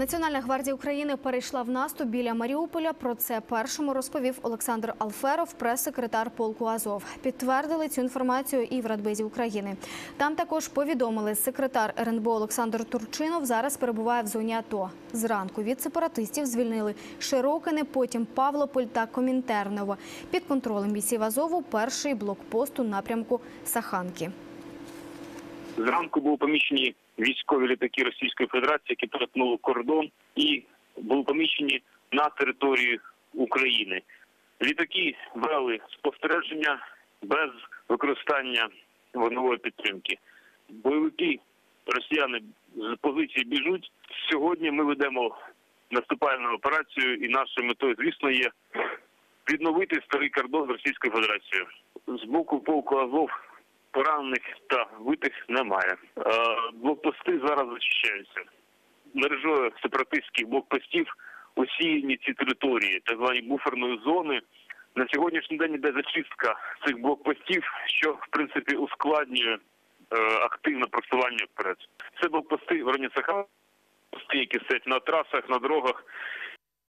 Національна гвардія України перейшла в наступ біля Маріуполя. Про це першому розповів Олександр Алферов, прес-секретар полку Азов. Підтвердили цю інформацію і в Радбезі України. Там також повідомили, секретар РНБО Олександр Турчинов зараз перебуває в зоні АТО. Зранку від сепаратистів звільнили Широкине, потім Павлополь та Комінтерново. Під контролем бійців Азову перший блокпост у напрямку Саханки. Зранку були поміщені військові літаки Російської Федерації, які перетнули кордон і були поміщені на територію України. Літаки вели спостереження без використання вогневої підтримки. Бойовики росіяни з позиції біжуть. Сьогодні ми ведемо наступальну операцію, і нашою метою, звісно, є відновити старий кордон з Російською Федерацією. З боку полку Азов поранених та вбитих немає. Е, Блокпости зараз зачищаються. Мережою сепаратистських блокпостів усіяні ці території, так звані буферної зони. На сьогоднішній день йде зачистка цих блокпостів, що в принципі ускладнює е, активне просування вперед. Це блокпости в районі які стоять на трасах, на дорогах,